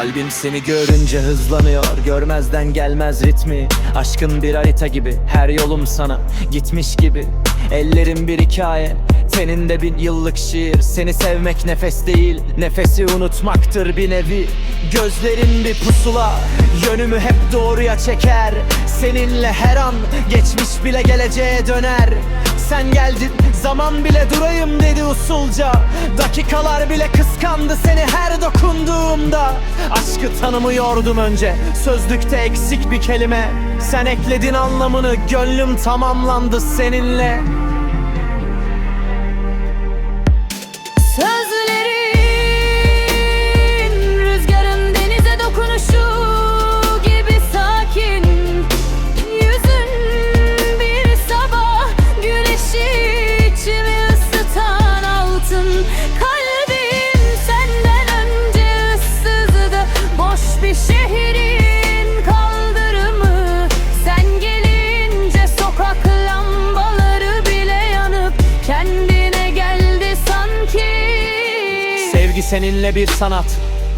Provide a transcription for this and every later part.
Kalbim seni görünce hızlanıyor Görmezden gelmez ritmi. Aşkın bir harita gibi Her yolum sana. Gitmiş gibi Ellerim bir hikaye Teninde bin yıllık şiir Seni sevmek nefes değil Nefesi unutmaktır bir nevi. Gözlerin bir pusula Yönümü hep doğruya çeker. Seninle her an Geçmiş bile geleceğe döner. Sen geldin zaman bile durayım dedi usulca. Dakikalar bile kıskandı seni her dokunduğumda. Aşkı tanımıyordum önce Sözlükte eksik bir kelime. Sen ekledin anlamını Gönlüm tamamlandı seninle Sevgi seninle bir sanat.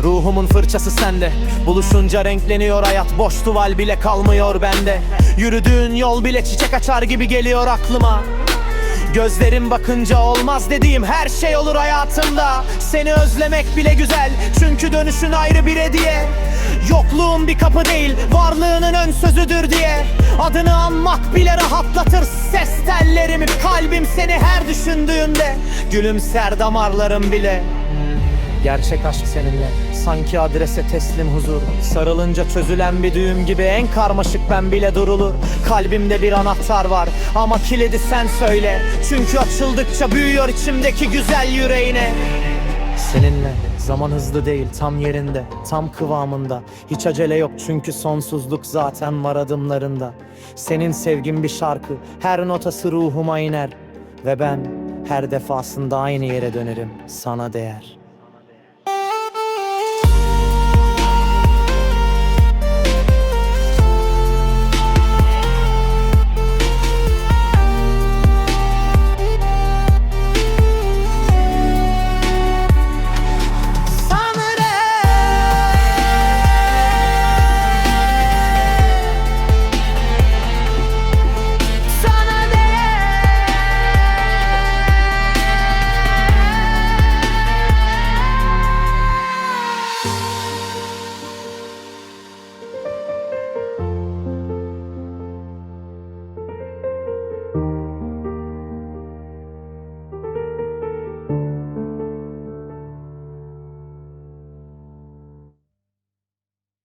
Ruhumun fırçası sende. Buluşunca renkleniyor hayat. Boş tuval bile kalmıyor bende. Yürüdüğün yol bile çiçek açar gibi geliyor aklıma. Gözlerin bakınca olmaz dediğim her şey olur hayatımda. Seni özlemek bile güzel. Çünkü dönüşün ayrı bir hediye. Yokluğun bir kapı değil Varlığının ön sözüdür diye. Adını anmak bile rahatlatır Ses tellerimi. Kalbim seni her düşündüğümde. Gülümser damarlarım bile Gerçek aşk seninle. Sanki adrese teslim huzur. Sarılınca çözülen bir düğüm gibi En karmaşık ben bile durulur. Kalbimde bir anahtar var Ama kilidi sen söyle. Çünkü açıldıkça büyüyor içimdeki güzel yüreğine. Seninle zaman hızlı değil tam yerinde Tam kıvamında. Hiç acele yok çünkü sonsuzluk zaten var adımlarında. Senin sevgin bir şarkı Her notası ruhuma iner. Ve ben her defasında aynı yere dönerim Sana değer